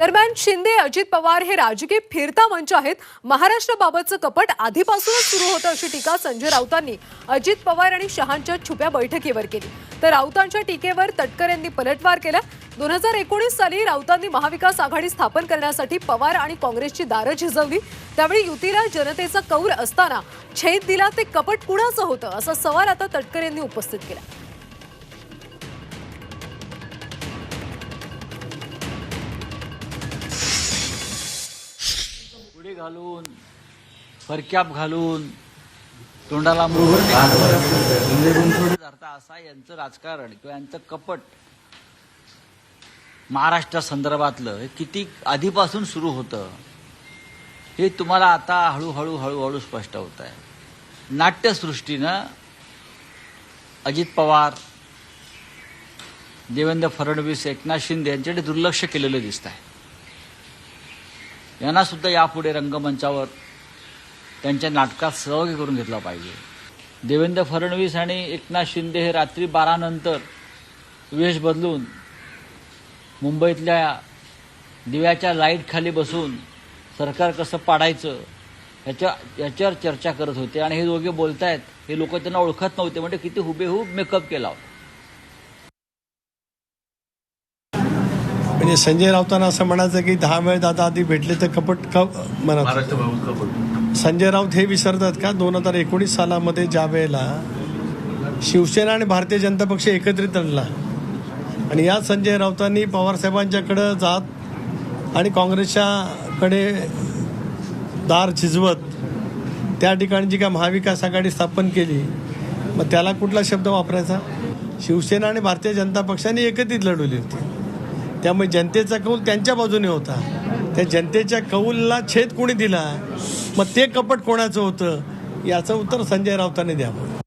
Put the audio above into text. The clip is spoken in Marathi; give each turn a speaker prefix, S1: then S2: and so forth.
S1: दरम्यान शिंदे अजित पवार हे राजकीय फिरता मंच आहेत. महाराष्ट्राबाबतचं कपट आधीपासूनच सुरू होतं अशी टीका संजय राऊतांनी अजित पवार आणि शहांच्या छुप्या बैठकीवर केली. तर राऊतांच्या टीकेवर तटकर यांनी पलटवार केला. दोन हजार एकोणीस साली राऊतांनी महाविकास आघाडी स्थापन करण्यासाठी पवार आणि काँग्रेसची दारं झिजवली. त्यावेळी युतीला जनतेचा कौर असताना छेद दिला. ते कपट कुणाचं होतं? असा सवाल आता तटकर यांनी उपस्थित केला.
S2: घालून फरक्याप घालून तोंडाला मोहर धरता असा यांचं राजकारण किंवा यांचं कपट महाराष्ट्रासंदर्भातलं हे किती आधीपासून सुरू होतं हे तुम्हाला आता हळूहळू हळूहळू स्पष्ट होत आहे. नाट्यसृष्टीनं अजित पवार देवेंद्र फडणवीस एकनाथ शिंदे यांच्याकडे दुर्लक्ष केलेलं दिसत आहे यांना सुद्धा यापुढे रंगमंचावर त्यांच्या नाटकात सहभागी करून घेतला पाहिजे. देवेंद्र फडणवीस आणि एकनाथ शिंदे हे रात्री बारानंतर वेश बदलून मुंबईतल्या दिव्याच्या लाइट खाली बसून सरकार कसं पाडायचं ह्याच्या याच्यावर चर्चा करत होते. आणि हे दोघे बोलतायत हे लोक त्यांना ओळखत नव्हते. म्हणजे किती हुबेहूब मेकअप केला होता.
S3: म्हणजे संजय राऊतांना असं म्हणायचं की दहा वेळ दादा आधी भेटले तर कपट क म्हणत संजय राऊत हे विसरतात का? दोन हजार एकोणीस सालामध्ये ज्या वेळेला शिवसेना आणि भारतीय जनता पक्ष एकत्रित आणला आणि या संजय राऊतांनी पवारसाहेबांच्याकडं जात आणि काँग्रेसच्याकडे दार झिजवत त्या ठिकाणी जी काय महाविकास आघाडी स्थापन केली मग त्याला कुठला शब्द वापरायचा? शिवसेना आणि भारतीय जनता पक्षाने एकत्रित लढवली होती. त्यामुळे जनतेचा कौल त्यांच्या बाजूने होता. त्या जनतेच्या कौलला छेद कोणी दिला? मग ते कपट कोणाचं होतं? याचं उत्तर संजय राऊतांनी द्यावं.